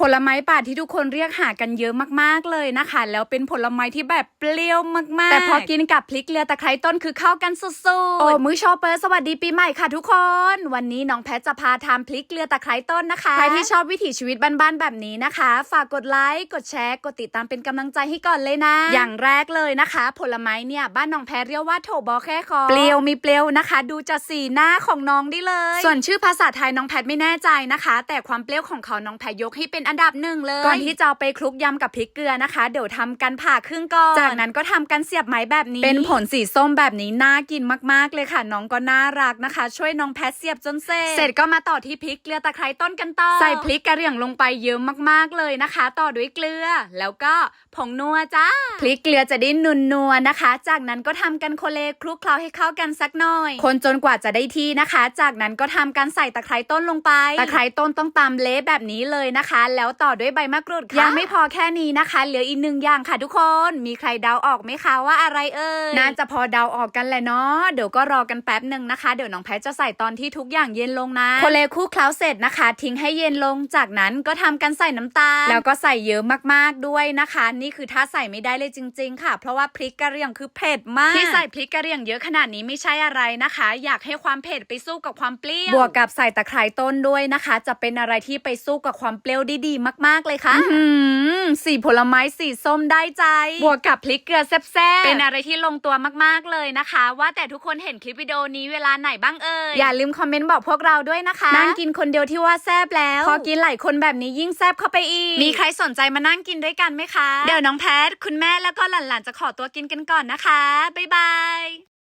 ผลไม้ป่าที่ทุกคนเรียกหากันเยอะมากๆเลยนะคะ แล้วเป็นผลไม้ที่แบบเปรี้ยวมากๆ แต่พอกินกับพริกเกลือตะไคร้ต้นคือเข้ากันสุดๆ โอ้มือชอเปอร์สวัสดีปีใหม่ค่ะทุกคน วันนี้น้องแพทจะพาทำพริกเกลือตะไคร้ต้นนะคะ ใครที่ชอบวิถีชีวิตบ้านๆแบบนี้นะคะ ฝากกดไลค์ กดแชร์ กดติดตามเป็นกำลังใจให้ก่อนเลยนะ อย่างแรกเลยนะคะ ผลไม้เนี่ยบ้านน้องแพทเรียกว่าโถบอแค่คอ เปรี้ยวมีเปรี้ยวนะคะ ดูจากสีหน้าของน้องได้เลย ส่วนชื่อภาษาไทยน้องแพทไม่แน่ใจนะคะ แต่ความเปรี้ยวของเขาน้องแพทยกให้เป็นอันดับหนึ่งเลย ก่อนที่จะเอาไปคลุกยำกับพริกเกลือนะคะ เดี๋ยวทำกันผ่าครึ่งก่อน จากนั้นก็ทำกันเสียบไม้แบบนี้ เป็นผลสีส้มแบบนี้น่ากินมากๆเลยค่ะ น้องก็น่ารักนะคะ ช่วยน้องแพทเสียบจนเสร็จ เสร็จก็มาต่อที่พริกเกลือตะไคร้ต้นกันต่อ ใส่พริกกระเหรี่ยงลงไปเยอะมากๆเลยนะคะ ต่อด้วยเกลือ แล้วก็ผงนัวจ้า พริกเกลือจะได้นุนนัวนะคะ จากนั้นก็ทำกันโคเลคลุกเคล้าให้เข้ากันสักหน่อย คนจนกว่าจะได้ที่นะคะ จากนั้นก็ทำการใส่ตะไคร้ต้นลงไป ตะไคร้ต้นต้องตำเละแบบนี้เลยนะคะแล้วต่อด้วยใบมะกรูดค่ะยังไม่พอแค่นี้นะคะ เหลืออีกหนึ่งอย่างค่ะทุกคน มีใครเดาออกไหมคะว่าอะไรเอ่ยน่าจะพอเดาออกกันแหละเนาะเดี๋ยวก็รอกันแป๊บหนึ่งนะคะ เดี๋ยวน้องแพทจะใส่ตอนที่ทุกอย่างเย็นลงนะโคเลคลุกเคล้าเสร็จนะคะ ทิ้งให้เย็นลงจากนั้นก็ทำกันใส่น้ำตาลแล้วก็ใส่เยอะมากๆด้วยนะคะ นี่คือถ้าใส่ไม่ได้เลยจริง ๆ ค่ะ เพราะว่าพริกกะเหรี่ยงคือเผ็ดมากที่ใส่พริกกะเหรี่ยงเยอะขนาดนี้ไม่ใช่อะไรนะคะ อยากให้ความเผ็ดไปสู้กับความเปรี้ยวบวกกับใส่ตะไคร้ต้นด้วยนะคะ จะเป็นอะไรที่ไปสู้กับความเปรี้ยวได้ดีมากๆเลยค่ะอืมสีผลไม้สีส้มได้ใจ บวกกับพริกเกลือแซ่บๆ เป็นอะไรที่ลงตัวมากๆเลยนะคะ ว่าแต่ทุกคนเห็นคลิปวิดีโอนี้เวลาไหนบ้างเอ่ย อย่าลืมคอมเมนต์บอกพวกเราด้วยนะคะ นั่งกินคนเดียวที่ว่าแซ่บแล้ว พอกินหลายคนแบบนี้ยิ่งแซ่บเข้าไปอีก มีใครสนใจมานั่งกินด้วยกันไหมคะ เดี๋ยวน้องแพท คุณแม่แล้วก็หลานๆจะขอตัวกินกันก่อนนะคะ บ๊ายบาย